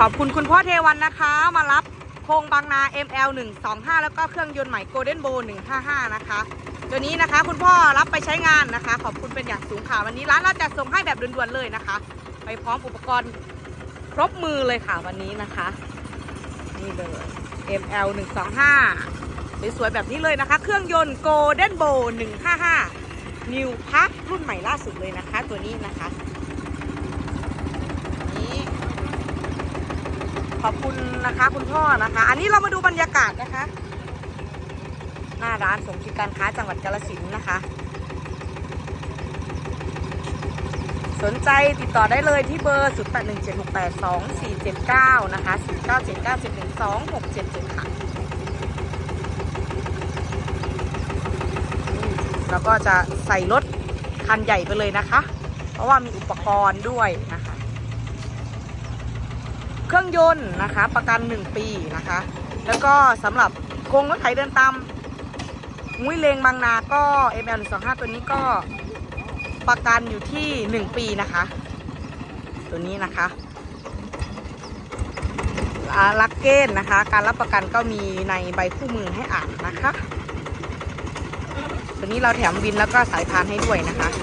ขอบคุณคุณพ่อเทวันนะคะ มารับโครงบางนา ML 125 แล้วก็เครื่องยนต์ใหม่ Golden Bow 155 นะคะตัวนี้นะคะ คุณพ่อรับไปใช้งานนะคะ ขอบคุณเป็นอย่างสูงค่ะวันนี้ร้านเราจะส่งให้แบบด่วนๆเลยนะคะ ไปพร้อมอุปกรณ์ครบมือเลยค่ะวันนี้นะคะ นี่เลย ML 125สวยๆแบบนี้เลยนะคะ เครื่องยนต์ Golden Bow 155 New Park รุ่นใหม่ล่าสุดเลยนะคะ ตัวนี้นะคะนี่ ข อบคุณนะคะ คุณพ่อนะคะ อันนี้เรามาดูบรรยากาศนะคะ หน้าร้านสมคิดการค้าจังหวัดกาลสินนะคะ สนใจติดต่อได้เลยที่เบอร์ 0 8 1 7 6 8 2 4 7 9 นะคะ 0 9 7 9 7 1 2 6 7 7 ค่ะ แล้วก็จะใส่รถคันใหญ่ไปเลยนะคะ เพราะว่ามีอุปกรณ์ด้วยนะ เครื่องยนต์นะคะ ประกัน 1 ปีนะคะ แล้วก็สำหรับโครงรถไถเดินตามมุ้ยเลงบางนาก็ ML 1 2 5 ตัวนี้ก็ประกันอยู่ที่ 1 ปีนะคะ ตัวนี้นะคะลักเกณฑ์นะคะ การรับประกันก็มีในใบคู่มือให้อ่านนะคะ ตัวนี้เราแถมวินแล้วก็สายพานให้ด้วยนะคะ